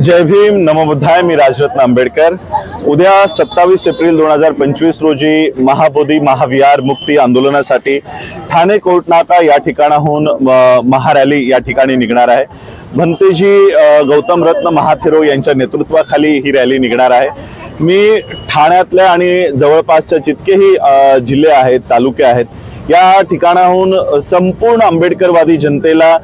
जय भीम नमोबुद्धाय मी राजरत्न आंबेडकर. उद्या सत्तावीस एप्रिल दोन हजार पंचवीस रोजी महाबोधी महाविहार मुक्ती आंदोलनासाठी ठाणे कोर्ट नाका या ठिकाणाहून महारॅली या ठिकाणी निघणार आहे. भंतेजी गौतम रत्न महाथेरो यांच्या नेतृत्वाखाली ही रॅली निघणार आहे. मी ठाण्यातल्या आणि जवळपासच्या जितकेही जिल्हे आहेत तालुके आहेत या ठिकाणाहून संपूर्ण आंबेडकरवादी जनतेला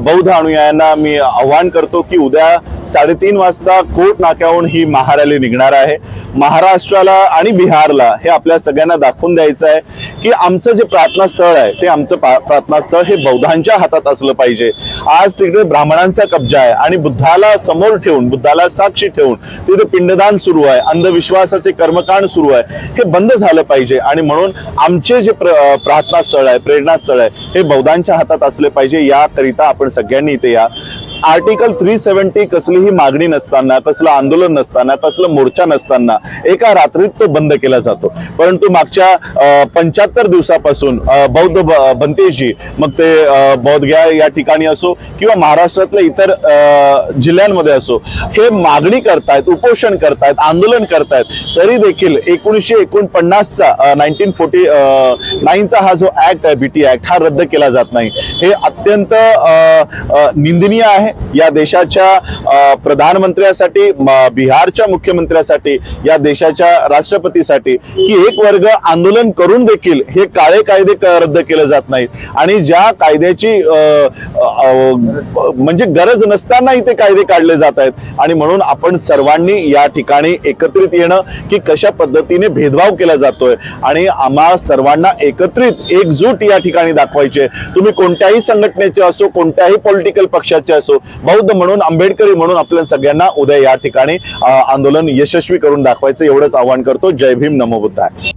बौद्ध अनुयायांना मी आव्हान करतो की उद्या साडेतीन वाजता कोट नाक्याहून ही महारॅली निघणार आहे. महाराष्ट्राला आणि बिहारला हे आपल्या सगळ्यांना दाखवून द्यायचं आहे की आमचं जे प्रार्थना स्थळ आहे ते आमचं प्रार्थना स्थळ हे बौद्धांच्या हातात असलं पाहिजे. आज तिकडे ब्राह्मणांचा कब्जा आहे आणि बुद्धाला समोर ठेवून बुद्धाला साक्षी ठेवून तिथे पिंडदान सुरू आहे अंधविश्वासाचे कर्मकांड सुरू आहे. हे बंद झालं पाहिजे आणि म्हणून आमचे जे प्रार्थना स्थळ आहे प्रेरणा स्थळ आहे हे बौद्धांच्या हातात असले पाहिजे. याकरिता आपण सगळ्यांनी इथे या. आर्टिकल थ्री सेव्हन्टी कसलीही मागणी नसताना कसलं आंदोलन नसताना कसलं मोर्चा नसताना एका रात्रीत तो बंद केला जातो. परंतु मागच्या पंच्याहत्तर दिवसापासून बौद्ध बंतेजी बनतेजी मग ते बौद्धग्या या ठिकाणी असो किंवा महाराष्ट्रातल्या इतर जिल्ह्यांमध्ये असो हे मागणी करतायत उपोषण करतायत आंदोलन करतायत तरी देखील एकोणीसशे एकोणपन्नासचा नाईन्टीन फोर्टी नाईनचा हा जो ऍक्ट आहे बीटी ऍक्ट हा रद्द केला जात नाही. हे अत्यंत अं, निंदनीय आहे. या देशाच्या अं, प्रधानमंत्र्यासाठी बिहारच्या मुख्यमंत्र्यासाठी या देशाच्या राष्ट्रपतीसाठी की एक वर्ग आंदोलन करून देखील हे काळे कायदे रद्द केले जात नाहीत. आणि ज्या कायद्याची अं, म्हणजे गरज नसतानाही ते कायदे काढले जात आहेत. आणि म्हणून आपण सर्वांनी या ठिकाणी एकत्रित येणं की कशा पद्धतीने भेदभाव केला जातोय. आणि आम्हा सर्वांना एकत्रित एकजूट या ठिकाणी दाखवायचे. तुम्ही कोणत्याही संघटनेचे असो कोणत्याही पॉलिटिकल पक्षाचे असो बौद्ध म्हणून आंबेडकरी म्हणून आपल्या सगळ्यांना उद्या या ठिकाणी आंदोलन यशस्वी करून दाखवायचं एवढंच आवाहन करतो. जय भीम नमो बुद्धाय.